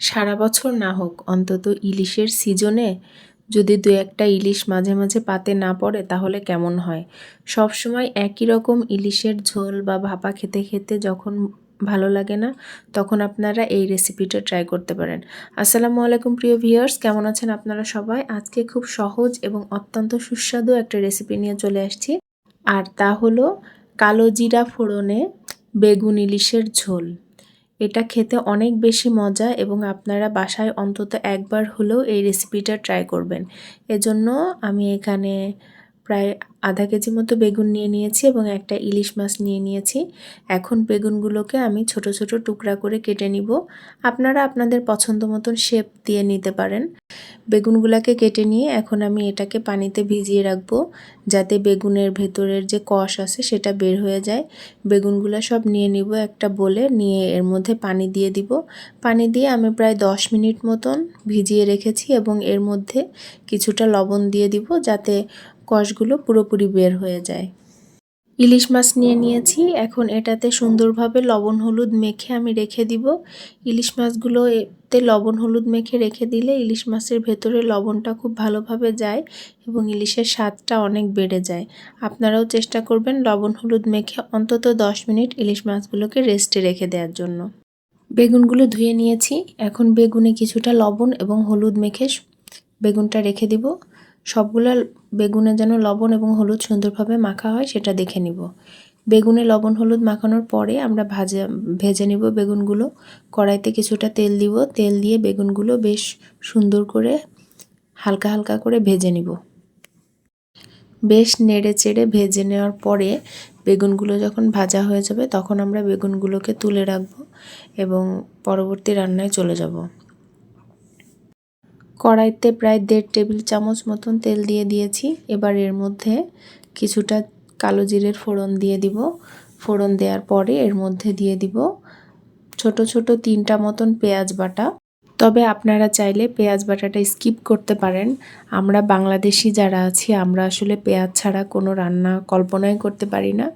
সারা বছর না হোক, অন্তত ইলিশের সিজনে যদি দু একটা ইলিশ মাঝে মাঝে পাতে না পড়ে, তাহলে কেমন হয়? সব সময় একই রকম ইলিশের ঝোল বা ভাপা খেতে খেতে যখন ভালো লাগে না, তখন আপনারা এই রেসিপিটা ট্রাই করতে পারেন। আসসালামু আলাইকুম প্রিয় ভিউয়ার্স কেমন আছেন আপনারা সবাই? আজকে খুব সহজ এবং অত্যন্ত সুস্বাদু একটা রেসিপি নিয়ে চলে আসছি। আর তা হলো কালো জিরা ফোড়নে বেগুন ইলিশের ঝোল। এটা খেতে অনেক বেশি মজা এবং আপনারা বাসায় অন্তত একবার হলেও এই রেসিপিটা ট্রাই করবেন। এজন্য আমি এখানে প্রায় আধা কেজি মতো বেগুন নিয়ে নিয়েছি এবং একটা ইলিশ মাছ নিয়ে নিয়েছি। এখন বেগুনগুলোকে আমি ছোট ছোট টুকরা করে কেটে নিব। আপনারা আপনাদের পছন্দ মতন শেপ দিয়ে নিতে পারেন। বেগুনগুলোকে কেটে নিয়ে এখন আমি এটাকে পানিতে ভিজিয়ে রাখব যাতে বেগুনের ভেতরের যে কষ আছে সেটা বের হয়ে যায়। বেগুনগুলো সব নিয়ে নিব একটা বলে, নিয়ে এর মধ্যে পানি দিয়ে দিব। পানি দিয়ে আমি প্রায় দশ মিনিট মতন ভিজিয়ে রেখেছি এবং এর মধ্যে কিছুটা লবণ দিয়ে দিব যাতে কষগুলো পুরোপুরি বের হয়ে যায়। ইলিশ মাছ নিয়ে নিয়েছি। এখন এটাতে সুন্দরভাবে লবণ হলুদ মেখে আমি রেখে দিব। ইলিশ মাছগুলো এতে লবণ হলুদ মেখে রেখে দিলে ইলিশ মাছের ভেতরে লবণটা খুব ভালোভাবে যায় এবং ইলিশের স্বাদটা অনেক বেড়ে যায়। আপনারাও চেষ্টা করবেন লবণ হলুদ মেখে অন্তত দশ মিনিট ইলিশ মাছগুলোকে রেস্টে রেখে দেওয়ার জন্য। বেগুনগুলো ধুয়ে নিয়েছি। এখন বেগুনে কিছুটা লবণ এবং হলুদ মেখে বেগুনটা রেখে দিব। সবগুলো বেগুনে যেন লবণ এবং হলুদ সুন্দরভাবে মাখা হয়, সেটা দেখে নিব। বেগুনে লবণ হলুদ মাখানোর পরে আমরা ভাজা, ভেজে নিব বেগুনগুলো। কড়াইতে কিছুটা তেল দিব, তেল দিয়ে বেগুনগুলো বেশ সুন্দর করে হালকা হালকা করে ভেজে নিব। বেশ নেড়ে চেড়ে ভেজে নেওয়ার পরে বেগুনগুলো যখন ভাজা হয়ে যাবে, তখন আমরা বেগুনগুলোকে তুলে রাখব এবং পরবর্তী রান্নায় চলে যাব। কড়াইতে প্রায় দেড় টেবিল চামচ মতন তেল দিয়ে দিয়েছি। এবার এর মধ্যে কিছুটা কালো জিরের ফোড়ন দিয়ে দিব। ফোড়ন দেওয়ার পরে এর মধ্যে দিয়ে দিব ছোট ছোট তিনটা মতন পেঁয়াজ বাটা। তবে আপনারা চাইলে পেঁয়াজ বাটাটা স্কিপ করতে পারেন। আমরা বাংলাদেশি যারা আছি, আমরা আসলে পেঁয়াজ ছাড়া কোনো রান্না কল্পনাই করতে পারি না।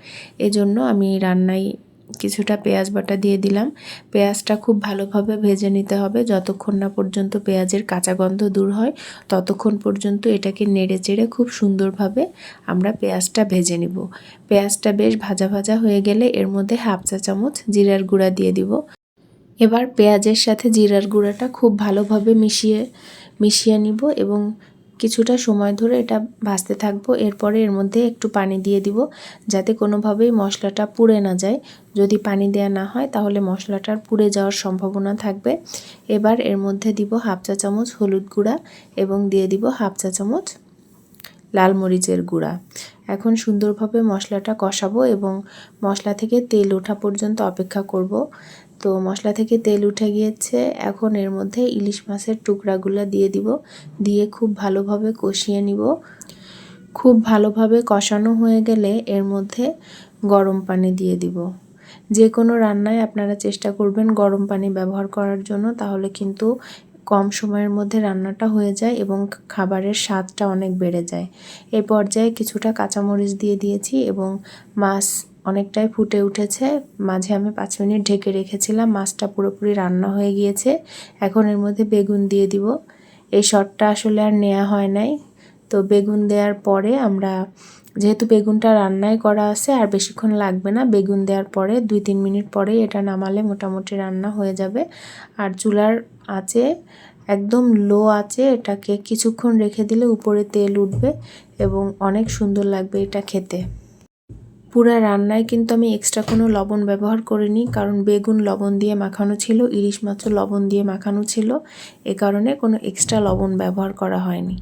এজন্য আমি রান্নায় কিছুটা পেঁয়াজ বাটা দিয়ে দিলাম। পেঁয়াজটা খুব ভালোভাবে ভেজে নিতে হবে। যতক্ষণ না পর্যন্ত পেঁয়াজের কাঁচা গন্ধ দূর হয়, ততক্ষণ পর্যন্ত এটাকে নেড়ে চেড়ে খুব সুন্দরভাবে আমরা পেঁয়াজটা ভেজে নিব। পেঁয়াজটা বেশ ভাজা ভাজা হয়ে গেলে এর মধ্যে হাফ চা চামচ জিরার গুঁড়া দিয়ে দিব। এবার পেঁয়াজের সাথে জিরার গুঁড়াটা খুব ভালোভাবে মিশিয়ে মিশিয়ে নিব এবং কিছুটা সময় ধরে এটা ভাজতে থাকব। এরপরে এর মধ্যে একটু পানি দিয়ে দিব, যাতে কোনোভাবেই মশলাটা পুড়ে না যায়। যদি পানি দেওয়া না হয়, তাহলে মশলাটার পুড়ে যাওয়ার সম্ভাবনা থাকবে। এবার এর মধ্যে দিব হাফ চা চামচ হলুদ গুঁড়া এবং দিয়ে দিব হাফ চা চামচ লাল মরিচের গুঁড়া। এখন সুন্দরভাবে মশলাটা কষাবো এবং মশলা থেকে তেল ওঠা পর্যন্ত অপেক্ষা করব। তো মশলা থেকে তেল উঠে গিয়েছে। এখন এর মধ্যে ইলিশ মাছের টুকরাগুলো দিয়ে দিব। দিয়ে খুব ভালোভাবে কষিয়ে নিব। খুব ভালোভাবে কষানো হয়ে গেলে এর মধ্যে গরম পানি দিয়ে দিব। যে কোনো রান্নায় আপনারা চেষ্টা করবেন গরম পানি ব্যবহার করার জন্য, তাহলে কিন্তু কম সময়ের মধ্যে রান্নাটা হয়ে যায় এবং খাবারের স্বাদটা অনেক বেড়ে যায়। এই পর্যায়ে কিছুটা কাঁচামরিচ দিয়ে দিয়েছি এবং মাছ অনেকটাই ফুটে উঠেছে। মাঝে আমি পাঁচ মিনিট ঢেকে রেখেছিলাম। মাছটা পুরোপুরি রান্না হয়ে গিয়েছে। এখন এর মধ্যে বেগুন দিয়ে দিব। এই শটটা আসলে আর নেওয়া হয় নাই। তো বেগুন দেওয়ার পরে আমরা, যেহেতু বেগুনটা রান্নাই করা আছে আর বেশিক্ষণ লাগবে না, বেগুন দেওয়ার পরে দুই তিন মিনিট পরে এটা নামালে মোটামুটি রান্না হয়ে যাবে। আর চুলার আছে একদম লো আছে এটাকে কিছুক্ষণ রেখে দিলে উপরে তেল উঠবে এবং অনেক সুন্দর লাগবে এটা খেতে। পুরো রান্নায় কিন্তু আমি এক্সট্রা কোনো লবণ ব্যবহার করিনি, কারণ বেগুন লবণ দিয়ে মাখানো ছিল, ইলিশ মাছ লবণ দিয়ে মাখানো ছিল, এ কারণে কোনো এক্সট্রা লবণ ব্যবহার করা হয়নি।